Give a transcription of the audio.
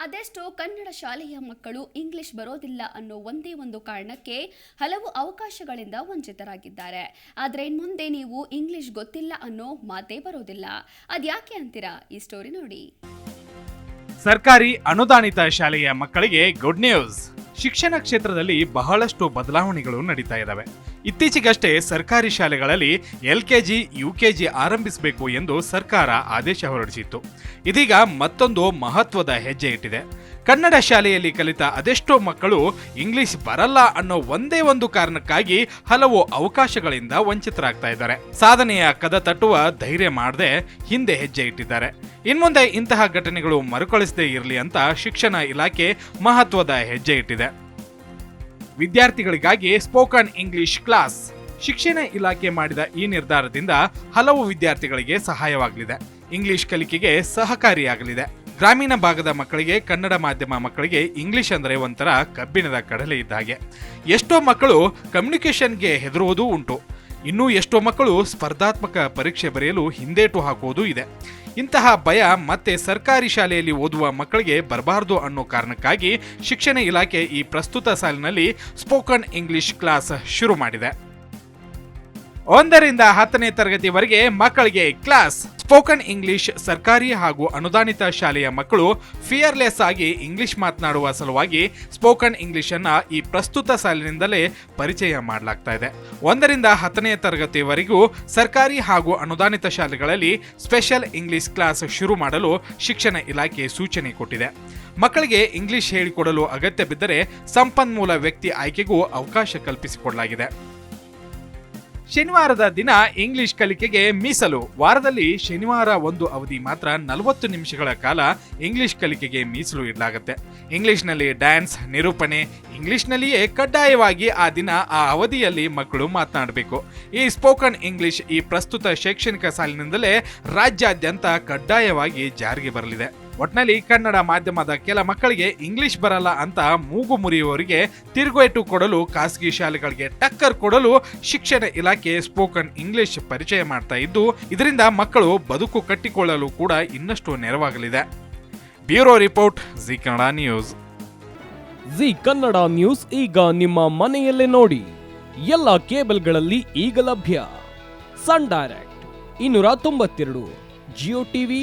ಅದೆಷ್ಟೋ ಕನ್ನಡ ಶಾಲೆಯ ಮಕ್ಕಳು ಇಂಗ್ಲಿಷ್ ಬರೋದಿಲ್ಲ ಅನ್ನೋ ಒಂದೇ ಒಂದು ಕಾರಣಕ್ಕೆ ಹಲವು ಅವಕಾಶಗಳಿಂದ ವಂಚಿತರಾಗಿದ್ದಾರೆ. ಆದರೆ ಮುಂದೆ ನೀವು ಇಂಗ್ಲಿಷ್ ಗೊತ್ತಿಲ್ಲ ಅನ್ನೋ ಮಾತೇ ಬರೋದಿಲ್ಲ. ಅದ್ಯಾಕೆ ಅಂತೀರಾ ಈ ಸ್ಟೋರಿ ನೋಡಿ. ಸರ್ಕಾರಿ ಅನುದಾನಿತ ಶಾಲೆಯ ಮಕ್ಕಳಿಗೆ ಗುಡ್ ನ್ಯೂಸ್ ಶಿಕ್ಷಣ ಕ್ಷೇತ್ರದಲ್ಲಿ ಬಹಳಷ್ಟು ಬದಲಾವಣೆಗಳು ನಡೀತಾ ಇದ್ದಾವೆ ಇತ್ತೀಚೆಗಷ್ಟೇ ಸರ್ಕಾರಿ ಶಾಲೆಗಳಲ್ಲಿ L K G, U K G ಆರಂಭಿಸಬೇಕು ಎಂದು ಸರ್ಕಾರ ಆದೇಶ ಹೊರಡಿಸಿತ್ತು. ಇದೀಗ ಮತ್ತೊಂದು ಮಹತ್ವದ ಹೆಜ್ಜೆ ಇಟ್ಟಿದೆ. ಕನ್ನಡ ಶಾಲೆಯಲ್ಲಿ ಕಲಿತ ಅದೆಷ್ಟೋ ಮಕ್ಕಳು ಇಂಗ್ಲಿಷ್ ಬರಲ್ಲ ಅನ್ನೋ ಒಂದೇ ಒಂದು ಕಾರಣಕ್ಕಾಗಿ ಹಲವು ಅವಕಾಶಗಳಿಂದ ವಂಚಿತರಾಗ್ತಾ ಇದ್ದಾರೆ. ಸಾಧನೆಯ ಕದ ತಟ್ಟುವ ಧೈರ್ಯ ಮಾಡದೆ ಹಿಂದೆ ಹೆಜ್ಜೆ ಇಟ್ಟಿದ್ದಾರೆ. ಇನ್ಮುಂದೆ ಇಂತಹ ಘಟನೆಗಳು ಮರುಕಳಿಸದೇ ಇರಲಿ ಅಂತ ಶಿಕ್ಷಣ ಇಲಾಖೆ ಮಹತ್ವದ ಹೆಜ್ಜೆ ಇಟ್ಟಿದೆ. ವಿದ್ಯಾರ್ಥಿಗಳಿಗಾಗಿ ಸ್ಪೋಕನ್ ಇಂಗ್ಲಿಷ್ ಕ್ಲಾಸ್ ಶಿಕ್ಷಣ ಇಲಾಖೆ ಮಾಡಿದ ಈ ನಿರ್ಧಾರದಿಂದ ಹಲವು ವಿದ್ಯಾರ್ಥಿಗಳಿಗೆ ಸಹಾಯವಾಗಲಿದೆ. ಇಂಗ್ಲಿಷ್ ಕಲಿಕೆಗೆ ಸಹಕಾರಿಯಾಗಲಿದೆ. ಗ್ರಾಮೀಣ ಭಾಗದ ಮಕ್ಕಳಿಗೆ, ಕನ್ನಡ ಮಾಧ್ಯಮ ಮಕ್ಕಳಿಗೆ ಇಂಗ್ಲಿಷ್ ಅಂದರೆ ಒಂಥರ ಕಬ್ಬಿಣದ ಕಡಲೆ ಇದ್ದ ಹಾಗೆ. ಎಷ್ಟೋ ಮಕ್ಕಳು ಕಮ್ಯುನಿಕೇಷನ್ಗೆ ಹೆದರುವುದೂ ಉಂಟು. ಇನ್ನೂ ಎಷ್ಟೋ ಮಕ್ಕಳು ಸ್ಪರ್ಧಾತ್ಮಕ ಪರೀಕ್ಷೆ ಬರೆಯಲು ಹಿಂದೇಟು ಹಾಕುವುದೂ ಇದೆ. ಇಂತಹ ಭಯ ಮತ್ತೆ ಸರ್ಕಾರಿ ಶಾಲೆಯಲ್ಲಿ ಓದುವ ಮಕ್ಕಳಿಗೆ ಬರಬಾರದು ಅನ್ನೋ ಕಾರಣಕ್ಕಾಗಿ ಶಿಕ್ಷಣ ಇಲಾಖೆ ಈ ಪ್ರಸ್ತುತ ಸಾಲಿನಲ್ಲಿ ಸ್ಪೋಕನ್ ಇಂಗ್ಲಿಷ್ ಕ್ಲಾಸ್ ಶುರು ಮಾಡಿದೆ. ಒಂದರಿಂದ ಹತ್ತನೇ ತರಗತಿವರೆಗೆ ಮಕ್ಕಳಿಗೆ ಕ್ಲಾಸ್ ಸ್ಪೋಕನ್ ಇಂಗ್ಲಿಷ್ ಸರ್ಕಾರಿ ಹಾಗೂ ಅನುದಾನಿತ ಶಾಲೆಯ ಮಕ್ಕಳು ಫಿಯರ್ಲೆಸ್ ಆಗಿ ಇಂಗ್ಲಿಷ್ ಮಾತನಾಡುವ ಸಲುವಾಗಿ ಸ್ಪೋಕನ್ ಇಂಗ್ಲಿಷ್ ಅನ್ನ ಈ ಪ್ರಸ್ತುತ ಸಾಲಿನಿಂದಲೇ ಪರಿಚಯ ಮಾಡಲಾಗ್ತಾ ಇದೆ. ಒಂದರಿಂದ ಹತ್ತನೇ ತರಗತಿವರೆಗೂ ಸರ್ಕಾರಿ ಹಾಗೂ ಅನುದಾನಿತ ಶಾಲೆಗಳಲ್ಲಿ ಸ್ಪೆಷಲ್ ಇಂಗ್ಲಿಷ್ ಕ್ಲಾಸ್ ಶುರು ಮಾಡಲು ಶಿಕ್ಷಣ ಇಲಾಖೆ ಸೂಚನೆ ಕೊಟ್ಟಿದೆ. ಮಕ್ಕಳಿಗೆ ಇಂಗ್ಲಿಷ್ ಹೇಳಿಕೊಡಲು ಅಗತ್ಯ ಬಿದ್ದರೆ ಸಂಪನ್ಮೂಲ ವ್ಯಕ್ತಿ ಆಯ್ಕೆಗೂ ಅವಕಾಶ ಕಲ್ಪಿಸಿಕೊಡಲಾಗಿದೆ. ಶನಿವಾರದ ದಿನ ಇಂಗ್ಲಿಷ್ ಕಲಿಕೆಗೆ ಮೀಸಲು. ವಾರದಲ್ಲಿ ಶನಿವಾರ ಒಂದು ಅವಧಿ ಮಾತ್ರ ನಲವತ್ತು ನಿಮಿಷಗಳ ಕಾಲ ಇಂಗ್ಲಿಷ್ ಕಲಿಕೆಗೆ ಮೀಸಲು ಇಡಲಾಗುತ್ತೆ. ಇಂಗ್ಲಿಷ್ನಲ್ಲಿ ಡ್ಯಾನ್ಸ್, ನಿರೂಪಣೆ, ಇಂಗ್ಲಿಷ್ನಲ್ಲಿಯೇ ಕಡ್ಡಾಯವಾಗಿ ಆ ದಿನ, ಆ ಅವಧಿಯಲ್ಲಿ ಮಕ್ಕಳು ಮಾತನಾಡಬೇಕು. ಈ ಸ್ಪೋಕನ್ ಇಂಗ್ಲಿಷ್ ಈ ಪ್ರಸ್ತುತ ಶೈಕ್ಷಣಿಕ ಸಾಲಿನಿಂದಲೇ ರಾಜ್ಯಾದ್ಯಂತ ಕಡ್ಡಾಯವಾಗಿ ಜಾರಿಗೆ ಬರಲಿದೆ. ಒಟ್ನಲ್ಲಿ ಕನ್ನಡ ಮಾಧ್ಯಮದ ಕೆಲ ಮಕ್ಕಳಿಗೆ ಇಂಗ್ಲಿಷ್ ಬರಲ್ಲ ಅಂತ ಮೂಗು ಮುರಿಯುವವರಿಗೆ ತಿರುಗೇಟು ಕೊಡಲು ಖಾಸಗಿ ಶಾಲೆಗಳಿಗೆ ಟಕ್ಕರ್ ಕೊಡಲು ಶಿಕ್ಷಣ ಇಲಾಖೆ ಸ್ಪೋಕನ್ ಇಂಗ್ಲಿಷ್ ಪರಿಚಯ ಮಾಡ್ತಾ ಇದ್ದು, ಇದರಿಂದ ಮಕ್ಕಳು ಬದುಕು ಕಟ್ಟಿಕೊಳ್ಳಲು ಕೂಡ ಇನ್ನಷ್ಟು ನೆರವಾಗಲಿದೆ. Bureau report, Zee Kannada news. Zee Kannada news ಈಗ ನಿಮ್ಮ ಮನೆಯಲ್ಲೇ ನೋಡಿ. ಎಲ್ಲ ಕೇಬಲ್ಗಳಲ್ಲಿ ಈಗ ಲಭ್ಯ. ಸನ್ ಡೈರೆಕ್ಟ್, ಇನ್ನೂರ ತೊಂಬತ್ತೆರಡು, ಜಿಯೋ ಟಿವಿ